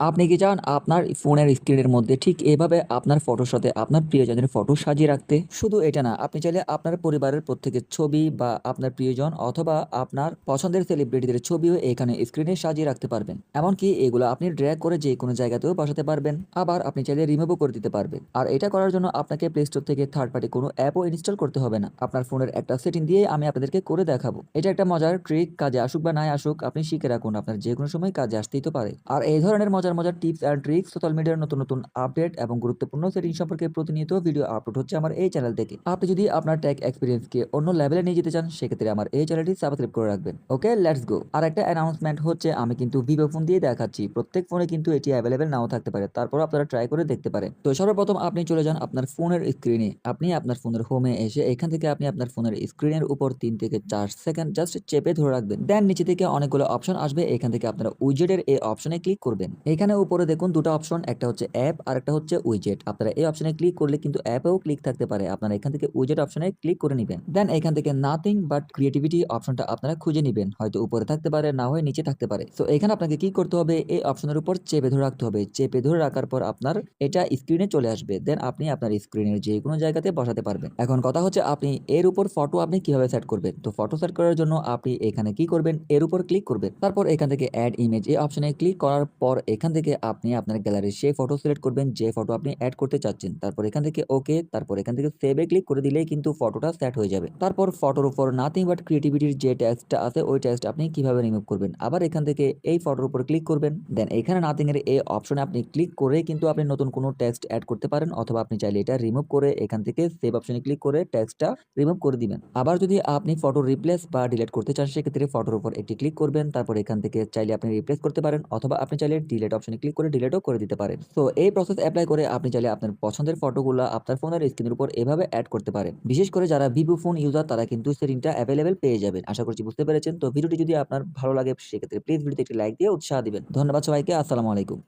আপনি কি চান আপনার ফোনের স্ক্রিনের মধ্যে ঠিক এভাবে আপনার ফটোর সাথে আপনার প্রিয়জনের ফটো সাজিয়ে রাখতে? শুধু এটা না, আপনি চাইলে আপনার পরিবারের প্রত্যেকের ছবি বা আপনার প্রিয়জন অথবা আপনার পছন্দের সেলিব্রিটিদের ছবিও এখানে স্ক্রিনে সাজিয়ে রাখতে পারবেন। এমনকি এগুলো আপনি ড্র্যাগ করে যে কোনো জায়গাতেও বসাতে পারবেন। আবার আপনি চাইলে রিমুভও করে দিতে পারবেন। আর এটা করার জন্য আপনাকে প্লে স্টোর থেকে থার্ড পার্টি কোনো অ্যাপও ইনস্টল করতে হবে না। আপনার ফোনের একটা সেটিং দিয়ে আমি আপনাদেরকে করে দেখাবো। এটা একটা মজার ট্রিক কাজে আসুক বা নাই আসুক, আপনি শিখে রাখুন, আপনার যে কোনো সময় কাজে আসতেই তো পারে। আর এই ধরনের মজার মজার মজার টিপস অ্যান্ড ট্রিক্স সোশ্যাল মিডিয়ার নতুন নতুন আপডেট এবং গুরুত্বপূর্ণ সেটিং সম্পর্কে প্রতিনিয়ত ভিডিও আপলোড হচ্ছে আমার এই চ্যানেল থেকে। আপনি যদি আপনার ট্যাগ এক্সপিরিয়েন্সকে অন্য লেভেলে নিয়ে যেতে চান, সেক্ষেত্রে আমার এই চ্যানেলটি সাবস্ক্রাইব করে রাখবেন। ওকে লেটস গো আর একটা অ্যানাউন্সমেন্ট হচ্ছে, আমি কিন্তু ভিভো ফোন দিয়ে দেখাচ্ছি। প্রত্যেক ফোনে কিন্তু এটি অ্যাভেলেবেল নাও থাকতে পারে। তারপর আপনারা ট্রাই করে দেখতে পারেন। তো সর্বপ্রথম আপনি চলে যান আপনার ফোনের স্ক্রিনে আপনি আপনার ফোনের হোমে এসে এখান থেকে আপনি আপনার ফোনের স্ক্রিনের উপর তিন থেকে চার সেকেন্ড জাস্ট চেপে ধরে রাখবেন। দেন নিচে থেকে অনেকগুলো অপশন আসবে। এখান থেকে আপনারা উইজেটের এই অপশনে ক্লিক করবেন। এখানে উপরে দেখুন দুটো অপশন একটা হচ্ছে অ্যাপ আর একটা হচ্ছে উইজেট আপনারা এই অপশনে ক্লিক করলে কিন্তু অ্যাপেও ক্লিক থাকতে পারে। আপনারা এখান থেকে উইজেট অপশনে ক্লিক করে নেবেন। দেন এখান থেকে নাথিং বাট ক্রিয়েটিভিটি অপশনটা আপনারা খুঁজে নেবেন। হয়তো উপরে থাকতে পারে, না হয় নিচে থাকতে পারে। তো এখানে আপনাকে কি করতে হবে? এই অপশনের উপর চেপে ধরে রাখতে হবে। চেপে ধরে রাখার পর আপনার এটা স্ক্রিনে চলে আসবে। দেন আপনি আপনার স্ক্রিনের যে কোনো জায়গাতে বসাতে পারবেন। এখন কথা হচ্ছে আপনি এর উপর ফটো আপনি কীভাবে সেট করবেন? তো ফটো সেট করার জন্য আপনি এখানে কি করবেন? এর উপর ক্লিক করবেন। তারপর এখান থেকে অ্যাড ইমেজ এই অপশনে ক্লিক করার পর এখান থেকে আপনি আপনার গ্যালারির সেই ফটো সিলেক্ট করবেন, যে ফটো আপনি অ্যাড করতে চাচ্ছেন। তারপর এখান থেকে ওকে তারপর এখান থেকে সেভে ক্লিক করে দিলেই কিন্তু ফটোটা সেট হয়ে যাবে। তারপর ফটোর উপর নাথিং বাট ক্রিয়েটিভিটির যে টেক্সটটা আছে, ওই টেক্সট আপনি কীভাবে রিমুভ করবেন? আবার এখান থেকে এই ফটোর উপর ক্লিক করবেন। দেন এখানে নাথিং এর এই অপশনে আপনি ক্লিক করে কিন্তু আপনি নতুন কোনো টেক্সট অ্যাড করতে পারেন, অথবা আপনি চাইলে এটা রিমুভ করে এখান থেকে সেভ অপশনে ক্লিক করে টেক্সটটা রিমুভ করে দিবেন। আবার যদি আপনি ফটো রিপ্লেস বা ডিলিট করতে চান, সেক্ষেত্রে ফটোর উপর একটি ক্লিক করবেন। তারপর এখান থেকে চাইলে আপনি রিপ্লেস করতে পারেন, অথবা আপনি চাইলে ডিলিট অপশনে ক্লিক করে ডিলেটও করে দিতে পারেন। তো এই প্রসেস অ্যাপ্লাই করে আপনি চাইলে আপনার পছন্দের ফটোগুলো আপনার ফোনের স্ক্রিনের উপর এভাবে অ্যাড করতে পারেন। বিশেষ করে যারা ভিভো ফোন ইউজার তারা কিন্তু সেটিংটা অ্যাভেলেবেল পেয়ে যাবেন। আশা করছি বুঝতে পেরেছেন। তো, ভিডিওটি যদি আপনার ভালো লাগে, সেক্ষেত্রে প্লিজ ভিডিওতে একটি লাইক দিয়ে উৎসাহ দিবেন। ধন্যবাদ সবাইকে। আসসালামু আলাইকুম।